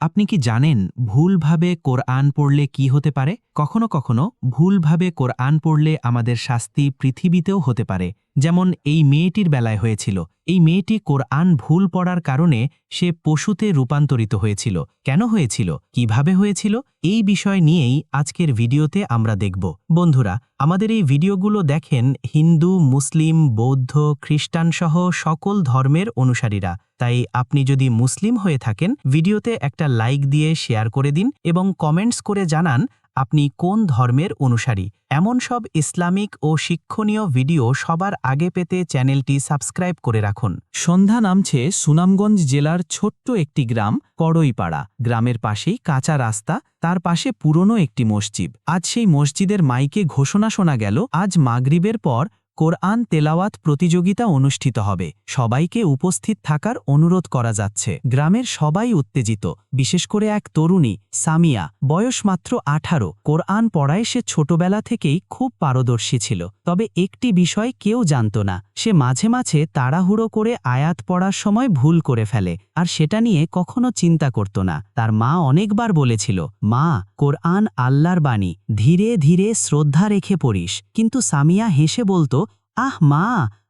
আপনি কি জানেন ভুলভাবে কোরআন পড়লে কি হতে পারে? কখনো কখনো ভুলভাবে কোরআন পড়লে আমাদের শাস্তি পৃথিবীতেও হতে পারে। যেমন এই মেয়েটির বেলায় হয়েছিল। এই মেয়েটি কোরআন ভুল পড়ার কারণে সে পশুতে রূপান্তরিত হয়েছিল। কেন হয়েছিল? কীভাবে হয়েছিল? এই বিষয় নিয়েই আজকের ভিডিওতে আমরা দেখব। বন্ধুরা, আমাদের এই ভিডিওগুলো দেখেন হিন্দু, মুসলিম, বৌদ্ধ, খ্রিস্টান সহ সকল ধর্মের অনুসারীরা। তাই আপনি যদি মুসলিম হয়ে থাকেন, ভিডিওতে একটা লাইক দিয়ে শেয়ার করে দিন এবং কমেন্টস করে জানান আপনি কোন ধর্মের অনুসারী। এমন সব ইসলামিক ও শিক্ষণীয় ভিডিও সবার আগে পেতে চ্যানেলটি সাবস্ক্রাইব করে রাখুন। সন্ধ্যা নামছে সুনামগঞ্জ জেলার ছোট্ট একটি গ্রাম, কড়ইপাড়া। গ্রামের পাশেই কাঁচা রাস্তা, তার পাশে পুরনো একটি মসজিদ। আজ সেই মসজিদের মাইকে ঘোষণা শোনা গেল, আজ মাগরিবের পর কোরআন তেলাওয়াত প্রতিযোগিতা অনুষ্ঠিত হবে। সবাইকে উপস্থিত থাকার অনুরোধ করা যাচ্ছে। গ্রামের সবাই উত্তেজিত। বিশেষ করে এক তরুণী, সামিয়া, বয়স মাত্র আঠারো। কোরআন পড়ায় সে ছোটবেলা থেকেই খুব পারদর্শী ছিল। তবে একটি বিষয় কেউ জানত না। সে মাঝে মাঝে তাড়াহুড়ো করে আয়াত পড়ার সময় ভুল করে ফেলে, আর সেটা নিয়ে কখনো চিন্তা করত না। তার মা অনেকবার বলেছিল, মা, কোরআন আল্লাহর বাণী। ধীরে ধীরে শ্রদ্ধা রেখে পড়িস। কিন্তু সামিয়া হেসে বলতো আহ মা,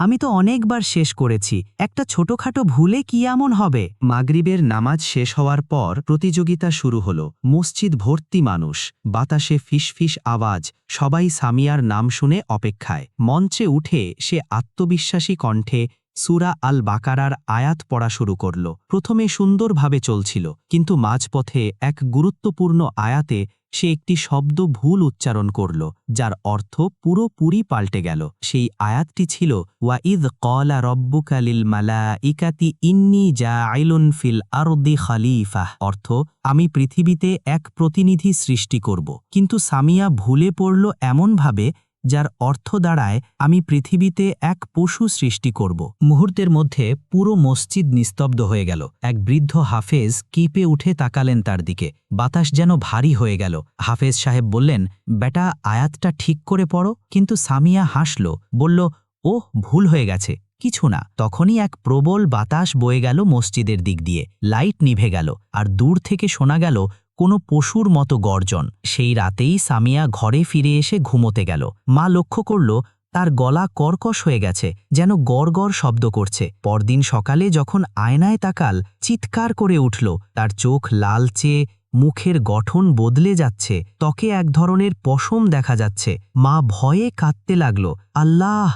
আমি তো অনেকবার শেষ করেছি। একটা ছোটখাটো ভুলে কি এমন হবে? মাগরিবের নামাজ শেষ হওয়ার পর প্রতিযোগিতা শুরু হলো। মসজিদ ভর্তি মানুষ। বাতাসে ফিসফিস আওয়াজ। সবাই সামিয়ার নাম শুনে অপেক্ষায়। মঞ্চে উঠে সে আত্মবিশ্বাসী কণ্ঠে সুরা আল বাকারার আয়াত পড়া শুরু করল। প্রথমে সুন্দরভাবে চলছিল, কিন্তু মাঝপথে এক গুরুত্বপূর্ণ আয়াতে সে একটি শব্দ ভুল উচ্চারণ করল, যার অর্থ পুরোপুরি পাল্টে গেল। সেই আয়াতটি ছিল ওয়াইদ কলা রব্বুকালিল মালা ইকাতি ইন্নি যা আইলুন ফিল আরদি খালিফাহ অর্থ, আমি পৃথিবীতে এক প্রতিনিধি সৃষ্টি করব। কিন্তু সামিয়া ভুলে পড়ল এমনভাবে যার অর্থ দাঁড়ায়, আমি পৃথিবীতে এক পশু সৃষ্টি করব। মুহূর্তের মধ্যে পুরো মসজিদ নিস্তব্ধ হয়ে গেল। এক বৃদ্ধ হাফেজ কিপে উঠে তাকালেন তার দিকে। বাতাস যেন ভারী হয়ে গেল। হাফেজ সাহেব বললেন, বেটা, আয়াতটা ঠিক করে পড়ো। কিন্তু সামিয়া হাসল, বলল, ওহ, ভুল হয়ে গেছে। কিছু না। তখনই এক প্রবল বাতাস বয়ে গেল মসজিদের দিক দিয়ে। লাইট নিভে গেল। আর দূর থেকে শোনা গেল কোনো পশুর মতো গর্জন। সেই রাতেই সামিয়া ঘরে ফিরে এসে ঘুমোতে গেল। মা লক্ষ্য করল, তার গলা কর্কশ হয়ে গেছে, যেন গড় শব্দ করছে। পরদিন সকালে যখন আয়নায় তাকাল, চিৎকার করে উঠল, তার চোখ লালচে, মুখের গঠন বদলে যাচ্ছে, ত্বকে এক ধরনের পশম দেখা যাচ্ছে। মা ভয়ে কাঁদতে লাগল, আল্লাহ!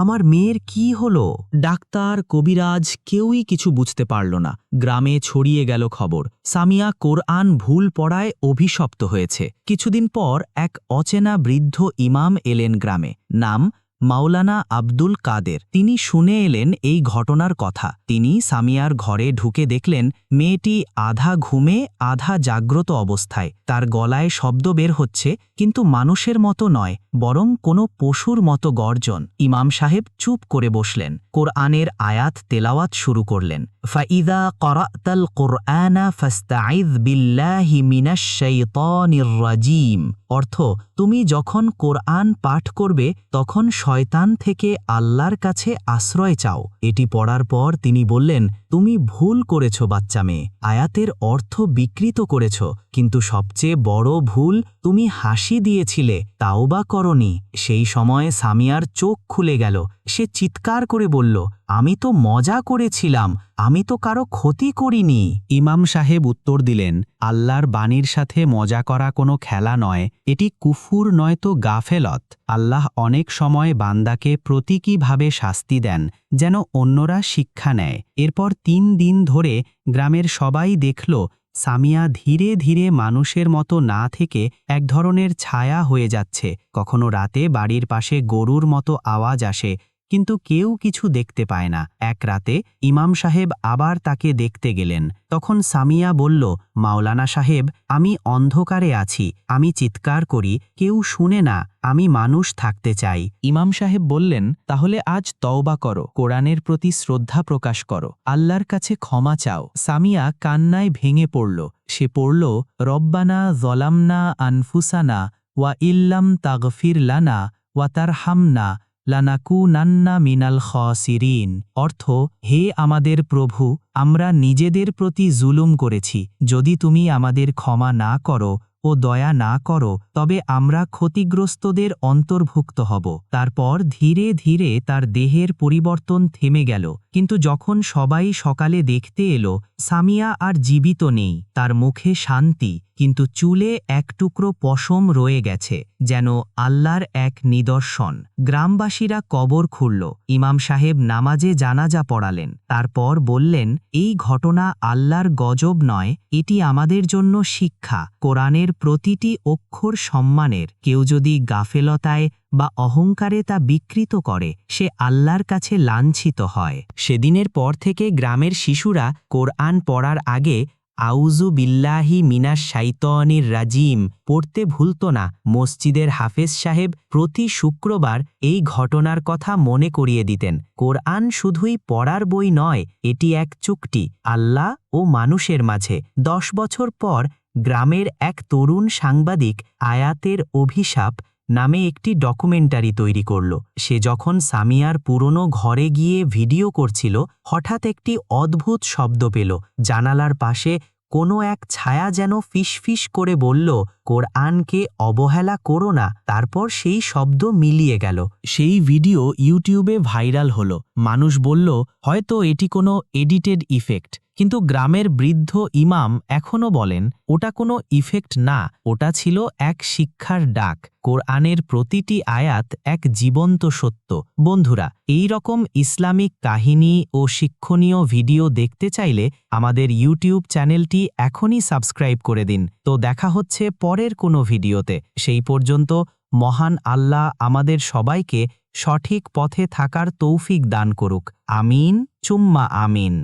আমার মেয়ের কি হল? ডাক্তার, কবিরাজ কেউই কিছু বুঝতে পারল না। গ্রামে ছড়িয়ে গেল খবর। সামিয়া কোরআন ভুল পড়ায় অভিশপ্ত হয়েছে। কিছুদিন পর এক অচেনা বৃদ্ধ ইমাম এলেন গ্রামে। নাম মাওলানা আব্দুল কাদের। তিনি শুনে এলেন এই ঘটনার কথা। তিনি সামিয়ার ঘরে ঢুকে দেখলেন, মেয়েটি আধা ঘুমে, আধা জাগ্রত অবস্থায়। তার গলায় শব্দ বের হচ্ছে, কিন্তু মানুষের মতো নয়, বরং কোনো পশুর মতো গর্জন। ইমাম সাহেব চুপ করে বসলেন। কোরআনের আয়াত তেলাওয়াত শুরু করলেন। ফাইদা করাতাল কোরআনা ফাস্তাইদ বিল্লাহি মিনাশ শাইতানির রাজিম। অর্থ, তুমি যখন কোরআন পাঠ করবে, তখন শয়তান থেকে আল্লাহর কাছে আশ্রয় চাও। এটি পড়ার পর তিনি বললেন তুমি ভুল করেছ, বাচ্চা মেয়ে। আয়াতের অর্থ বিকৃত করেছ, কিন্তু সবচেয়ে বড় ভুল তুমি হাসি দিয়েছিলে তাও বা করনি। সেই সময়ে সামিয়ার চোখ খুলে গেল। সে চিৎকার করে বলল, আমি তো মজা করেছিলাম আমি তো কারও ক্ষতি করিনি। ইমাম সাহেব উত্তর দিলেন, আল্লাহর বাণীর সাথে মজা করা কোনো খেলা নয়, এটি কুফুর নয়তো গাফেলত। আল্লাহ অনেক সময় বান্দাকে প্রতীকীভাবে শাস্তি দেন, যেন অন্যরা শিক্ষা নেয়। এরপর তিন দিন ধরে গ্রামের সবাই দেখল, সামিয়া ধীরে ধীরে মানুষের মতো না থেকে এক ধরনের ছায়া হয়ে যাচ্ছে। কখনো রাতে বাড়ির পাশে গরুর মতো আওয়াজ আসে কিন্তু কেউ কিছু দেখতে পায় না। এক রাতে ইমাম সাহেব আবার তাকে দেখতে গেলেন। তখন সামিয়া বলল, মাওলানা সাহেব, আমি অন্ধকারে আছি। আমি চিৎকার করি, কেউ শুনে না। আমি মানুষ থাকতে চাই। ইমাম সাহেব বললেন, তাহলে আজ তওবা করো। কোরআনের প্রতি শ্রদ্ধা প্রকাশ করো। আল্লাহর কাছে ক্ষমা চাও। সামিয়া কান্নায় ভেঙে পড়ল। সে পড়ল, রব্বানা জলামনা আনফুসানা ওয়া ইল্লাম তাগফির লানা ওয়া তার হামনা লানাকু নান্না মিনাল খসিরিন। অর্থ, হে আমাদের প্রভু, আমরা নিজেদের প্রতি জুলুম করেছি। যদি তুমি আমাদের ক্ষমা না করো ও দয়া না করো, তবে আমরা ক্ষতিগ্রস্তদের অন্তর্ভুক্ত হব। তারপর ধীরে ধীরে তার দেহের পরিবর্তন থেমে গেল। কিন্তু যখন সবাই সকালে দেখতে এলো, সামিয়া আর জীবিত নেই, তার মুখে শান্তি, কিন্তু চুলে এক টুকরো পশম রয়ে গেছে, যেন আল্লাহর এক নিদর্শন। গ্রামবাসীরা কবর খুঁড়ল ইমাম সাহেব নামাজে জানাজা পড়ালেন, তারপর বললেন, এই ঘটনা আল্লাহর গজব নয়, এটি আমাদের জন্য শিক্ষা, কোরআনের প্রতিটি অক্ষর সম্মানের। কেউ যদি গাফেলতায় বা অহংকারে তা বিকৃত করে, সে আল্লাহর কাছে লাঞ্ছিত হয়। সেদিনের পর থেকে গ্রামের শিশুরা কোরআন পড়ার আগে আউজু বিল্লাহি মিনাস শাইতনির রাজিম পড়তে ভুলত না। মসজিদের হাফেজ সাহেব প্রতি শুক্রবার এই ঘটনার কথা মনে করিয়ে দিতেন। কোরআন শুধুই পড়ার বই নয়, এটি এক চুক্তি, আল্লাহ ও মানুষের মাঝে। দশ বছর পর গ্রামের এক তরুণ সাংবাদিক আয়াতের অভিশাপ নামে একটি ডকুমেন্টারি তৈরি করল। সে যখন সামিয়ার পুরনো ঘরে গিয়ে ভিডিও করছিল, হঠাৎ একটি অদ্ভুত শব্দ পেল। জানালার পাশে কোনো এক ছায়া যেন ফিসফিস করে বলল, কোরআনকে অবহেলা করো না। তারপর সেই শব্দ মিলিয়ে গেল। সেই ভিডিও ইউটিউবে ভাইরাল হলো। মানুষ বলল, হয়তো এটি কোনো এডিটেড ইফেক্ট। কিন্তু গ্রামের বৃদ্ধ ইমাম এখনও বলেন, ওটা কোনো ইফেক্ট না, ওটা ছিল এক শিক্ষার ডাক। কোরআনের প্রতিটি আয়াত এক জীবন্ত সত্য। বন্ধুরা, এই রকম ইসলামিক কাহিনী ও শিক্ষণীয় ভিডিও দেখতে চাইলে আমাদের ইউটিউব চ্যানেলটি এখনই সাবস্ক্রাইব করে দিন। তো দেখা হচ্ছে পরের কোনো ভিডিওতে। সেই পর্যন্ত মহান আল্লাহ আমাদের সবাইকে সঠিক পথে থাকার তৌফিক দান করুক। আমিন, চুম্মা আমিন।